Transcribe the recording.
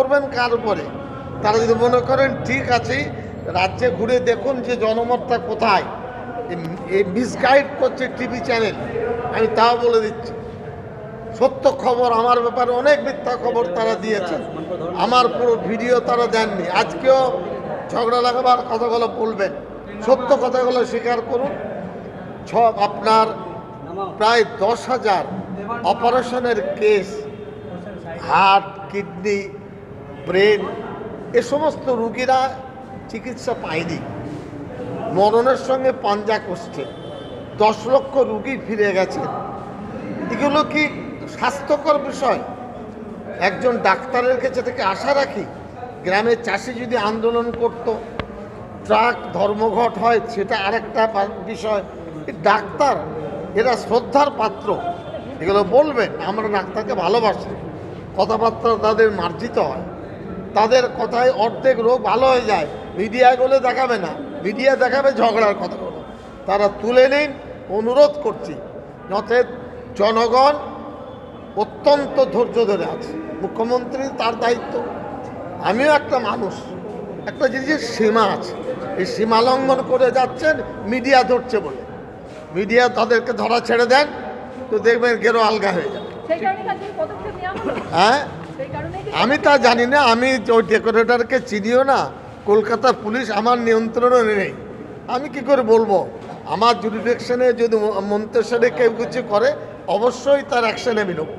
করবেন কার উপরে? তারা যদি মনে করেন, ঠিক আছে, রাজ্যে ঘুরে দেখুন যে জনমতটা কোথায়। এই- মিসগাইড করছে টিভি চ্যানেল আমি তাও বলে দিচ্ছি। সত্য খবর আমার ব্যাপারে অনেক মিথ্যা খবর তারা দিয়েছে আমার পুরো ভিডিও তারা দেননি। আজকেও ঝগড়া লাগাবার কথাগুলো বলবেন। সত্য কথাগুলো স্বীকার করুন। সব আপনার প্রায় দশ হাজার অপারেশনের কেস, হার্ট, কিডনি ব্রেন, এ সমস্ত রুগীরা চিকিৎসা পায়নি। মরণের সঙ্গে পাঞ্জা করছে দশ লক্ষ রুগী ফিরে গেছে। এগুলো কি স্বাস্থ্যকর বিষয়? একজন ডাক্তারের কাছে থেকে আশা রাখি, গ্রামের চাষি যদি আন্দোলন করত, ট্রাক ধর্মঘট হয়, সেটা আরেকটা বিষয়। ডাক্তার, এরা শ্রদ্ধার পাত্র। এগুলো বলবেন, আমরা ডাক্তারকে ভালোবাসি। কথাবার্তা তাদের মার্জিত হয়। তাদের কথায় অর্ধেক রোগ ভালো হয়ে যায়। মিডিয়ায় বলে দেখাবে না। মিডিয়া দেখাবে ঝগড়ার কথাগুলো তারা তুলে নিন, অনুরোধ করছি নচেত জনগণ অত্যন্ত ধৈর্য ধরে আছে। মুখ্যমন্ত্রী তার দায়িত্ব। আমিও একটা মানুষ। একটা জিনিসের সীমা আছে। এই সীমা লঙ্ঘন করে যাচ্ছেন, মিডিয়া ধরছে বলে। মিডিয়া তাদেরকে ধরা ছেড়ে দেন, তো দেখবেন গেরো আলগা হয়ে যাবে। হ্যাঁ? আমি তা জানি না আমি ওই ডেকোরেটরকে চিনিও না কলকাতা পুলিশ আমার নিয়ন্ত্রণও নেই। আমি কি করে বলব? আমার জুডিডিকশনে যদি মন্তেশ্বরে কেউ কিছু করে অবশ্যই তার অ্যাকশন আমি নেব